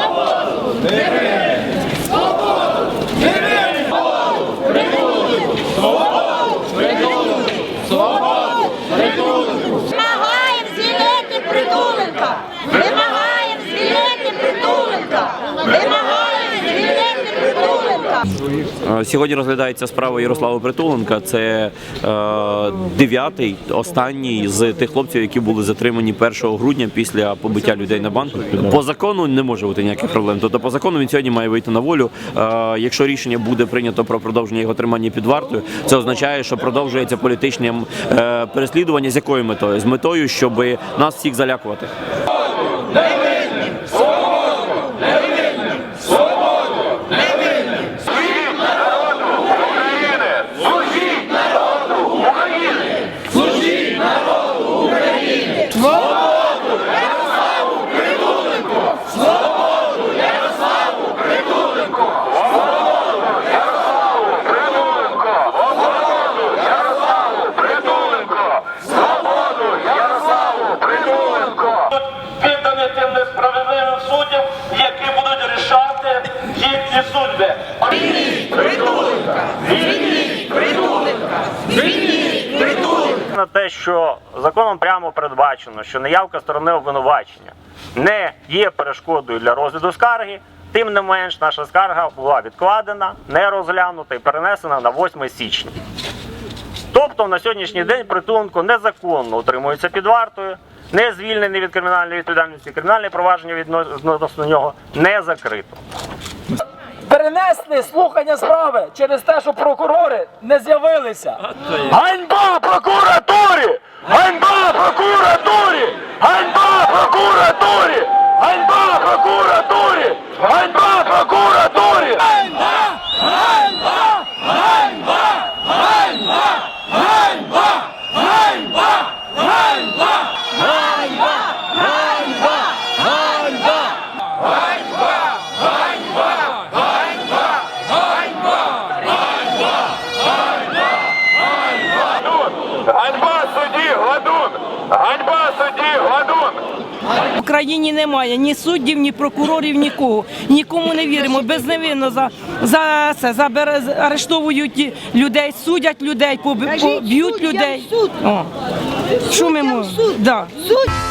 Nervoso! Nervoso! Е, Сьогодні розглядається справа Ярослава Притуленка. Це е, дев'ятий, останній з тих хлопців, які були затримані 1 грудня після побиття людей на банку. По закону не може бути ніяких проблем. Тобто, по закону він сьогодні має вийти на волю. Е, якщо рішення буде прийнято про продовження його тримання під вартою, це означає, що продовжується політичне переслідування. З якою метою? З метою, щоб нас всіх залякувати. На те, що законом прямо передбачено, що неявка сторони обвинувачення не є перешкодою для розгляду скарги. Тим не менш, наша скарга була відкладена, не розглянута і перенесена на 8 січня. Тобто на сьогоднішній день притуленко незаконно утримується під вартою, не звільнений від кримінальної відповідальності, кримінальне провадження відносно нього не закрито. Перенесли слухання справи через те, що прокурори не з'явилися. Ганьба прокуратурі! Ганьба Ганьба судді, гладун! Ганьба судді, гладун! В Україні немає ні суддів, ні прокурорів, нікого. Нікому не віримо. Безневинно за, за це за, арештовують людей, судять людей, поб'ють людей. О. Що ми можемо? суд. Да. Суд